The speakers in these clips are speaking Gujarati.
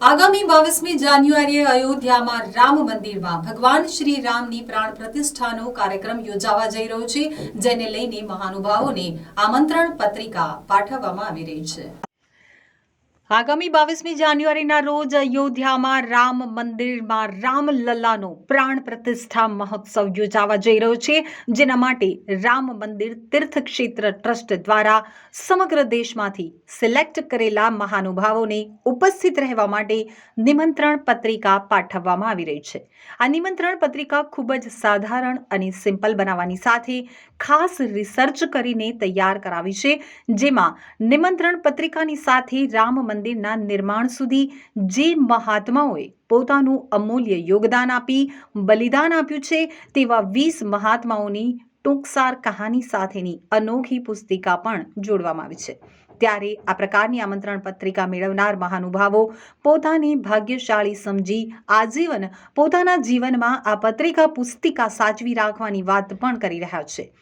આગામી બાવીસમી જાન્યુઆરીએ અયોધ્યામાં રામ મંદિરમાં ભગવાન શ્રી રામની પ્રાણ પ્રતિષ્ઠાનો કાર્યક્રમ યોજાવા જઈ રહ્યો છે, જેને લઈને મહાનુભાવોને આમંત્રણ પત્રિકા પાઠવવામાં આવી રહી છે. આગામી બાવીસમી જાન્યુઆરીના રોજ અયોધ્યામાં રામ મંદિરમાં રામલલ્લાનો પ્રાણ પ્રતિષ્ઠા મહોત્સવ યોજાવા જઈ રહ્યો છે, જેના માટે રામ મંદિર તીર્થક્ષેત્ર ટ્રસ્ટ દ્વારા સમગ્ર દેશમાંથી સિલેક્ટ કરેલા મહાનુભાવોને ઉપસ્થિત રહેવા માટે નિમંત્રણ પત્રિકા પાઠવવામાં આવી રહી છે. આ નિમંત્રણ પત્રિકા ખૂબ જ સાધારણ અને સિમ્પલ બનાવવાની સાથે ખાસ રિસર્ચ કરીને તૈયાર કરાવી છે, જેમાં નિમંત્રણ પત્રિકાની સાથે રામ મંદિરના નિર્માણ સુધી જે મહાત્માઓએ પોતાનું અમૂલ્ય યોગદાન આપી, બલિદાન આપ્યું છે, તેવા વીસ મહાત્માઓની ટૂંકસાર કહાની સાથેની અનોખી પુસ્તિકા પણ જોડવામાં આવી છે. ત્યારે આ પ્રકારની આમંત્રણ પત્રિકા મેળવનાર મહાનુભાવો પોતાની ભાગ્યશાળી સમજી, આજીવન પોતાના જીવનમાં આ પત્રિકા પુસ્તિકા સાચવી રાખવાની વાત પણ કરી રહ્યા છે.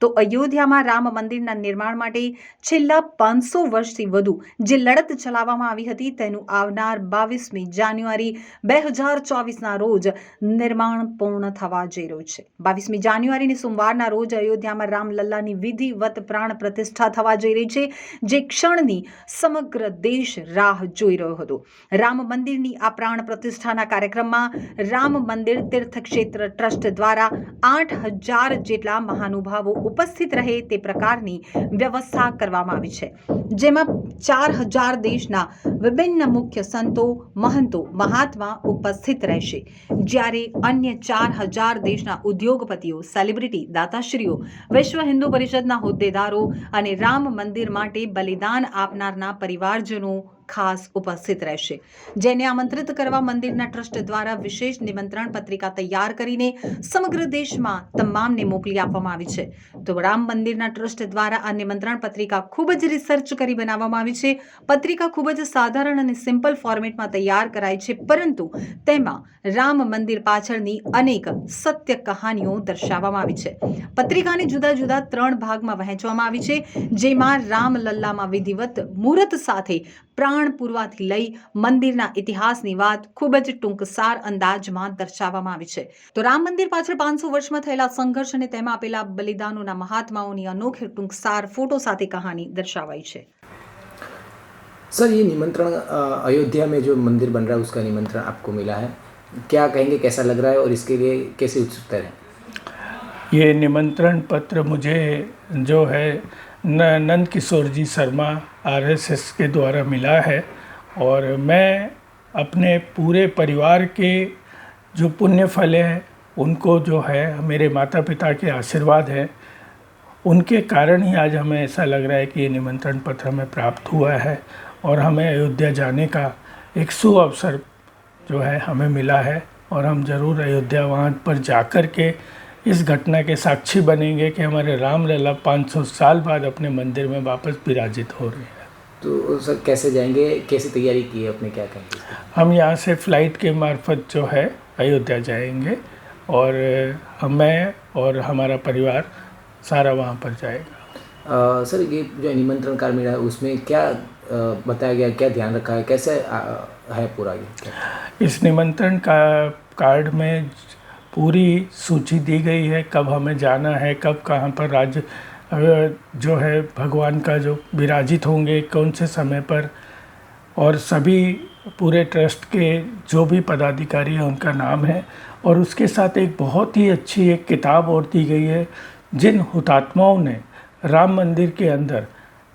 તો અયોધ્યામાં રામ મંદિરના નિર્માણ માટે છેલ્લા પાંચસો વર્ષથી વધુ જે લડત ચલાવવામાં આવી હતી, તેનું આવનાર બાવીસમી જાન્યુઆરી બે હજાર ચોવીસના રોજ નિર્માણ પૂર્ણ થવા જઈ રહ્યું છે. બાવીસમી જાન્યુઆરીની સોમવારના રોજ અયોધ્યામાં રામલલ્લાની વિધિવત પ્રાણ પ્રતિષ્ઠા થવા જઈ રહી છે, જે ક્ષણની સમગ્ર દેશ રાહ જોઈ રહ્યો હતો. રામ મંદિરની આ પ્રાણ પ્રતિષ્ઠાના કાર્યક્રમમાં રામ મંદિર તીર્થક્ષેત્ર ટ્રસ્ટ દ્વારા આઠ હજાર જેટલા મહાનુભાવો ઉપસ્થિત રહે તે પ્રકારની વ્યવસ્થા કરવામાં આવી છે. જેમાં ચાર હજાર દેશના વિભિન્ન મુખ્ય સંતો, મહંતો, મહાત્મા ઉપસ્થિત રહેશે. જ્યારે અન્ય ચાર હજાર દેશના ઉદ્યોગપતિઓ સેલિબ્રિટી દાતાશ્રીઓ, વિશ્વ હિન્દુ પરિષદના હોદ્દેદારો અને રામ મંદિર માટે બલિદાન આપનારના પરિવારજનો ખાસ ઉપસ્થિત રહેશે. જેને આમંત્રિત કરવા મંદિરના ટ્રસ્ટ દ્વારા વિશેષ નિમંત્રણ પત્રિકા તૈયાર કરીને સમગ્ર દેશમાં તમામને મોકલી આપવામાં આવી છે. તો રામ મંદિરના ટ્રસ્ટ દ્વારા આ નિમંત્રણ પત્રિકા ખૂબ જ રિસર્ચ કરી બનાવવામાં આવી છે. પત્રિકા ખૂબ જ સાધારણ અને સિમ્પલ ફોર્મેટમાં તૈયાર કરાઈ છે, પરંતુ તેમાં રામ મંદિર પાછળની અનેક સત્ય કહાનીઓ દર્શાવવામાં આવી છે. પત્રિકાને જુદા જુદા ત્રણ ભાગમાં વહેંચવામાં આવી છે, જેમાં રામલલ્લામાં વિધિવત મુહૂર્ત સાથે પ્રાણ પૂરવાથી લઈ મંદિરના ઇતિહાસની વાત ખૂબ જ ટૂંકસાર અંદાજમાં દર્શાવવામાં આવી છે તો રામ મંદિર પાછળ પાંચસો વર્ષમાં થયેલા સંઘર્ષ અને તેમાં આપેલા બલિદાનોના મહાત્માઓની અનોખી ટૂંકસાર ફોટો સાથે કહાની દર્શાવાઈ છે सर ये निमंत्रण अ, अयोध्या में जो मंदिर बन रहा है उसका निमंत्रण आपको मिला है क्या कहेंगे कैसा लग रहा है और इसके लिए कैसे उत्सुकता है ये निमंत्रण पत्र मुझे जो है न- नंद किशोर जी शर्मा आरएसएस के द्वारा मिला है और मैं अपने पूरे परिवार के जो पुण्य फल हैं, उनको जो है, मेरे माता पिता के आशीर्वाद है। उनके कारण ही आज हमें ऐसा लग रहा है कि ये निमंत्रण पत्र हमें प्राप्त हुआ है और हमें अयोध्या जाने का एक सु अवसर जो है, हमें मिला है और हम ज़रूर अयोध्या वहाँ पर जाकर के इस घटना के साक्षी बनेंगे कि हमारे रामलला 500 साल बाद अपने मंदिर में वापस विराजित हो रहे हैं। तो सर कैसे जाएँगे? कैसे तैयारी की है अपने क्या कहेंगे? हम यहाँ से फ़्लाइट के मार्फत जो है अयोध्या जाएँगे और मैं और हमारा परिवार सारा वहाँ पर जाएगा। अ, सर ये जो निमंत्रण कार्ड मिला है उसमें क्या अ, बताया गया क्या ध्यान रखा है? कैसे अ, है पूरा ये? इस निमंत्रण का कार्ड में पूरी सूची दी गई है, कब हमें जाना है, कब कहाँ पर राज्य जो है भगवान का जो विराजित होंगे, कौन से समय पर। और सभी पूरे ट्रस्ट के जो भी पदाधिकारी हैं, उनका नाम है। और उसके साथ एक बहुत ही अच्छी एक किताब और दी गई है, जिन हुतात्माओं ने राम मंदिर के अंदर,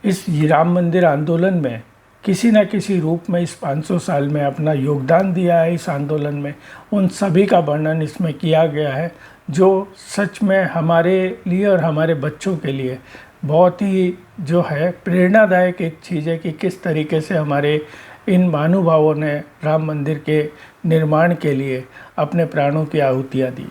इस राम मंदिर आंदोलन में किसी न किसी रूप में इस 500 साल में अपना योगदान दिया है इस आंदोलन में। उन सभी का वर्णन इसमें किया गया है, जो सच में हमारे लिए और हमारे बच्चों के लिए बहुत ही जो है प्रेरणादायक एक चीज़ है कि किस तरीके से हमारे इन महानुभावों ने राम मंदिर के निर्माण के लिए अपने प्राणों की आहुतियाँ दी।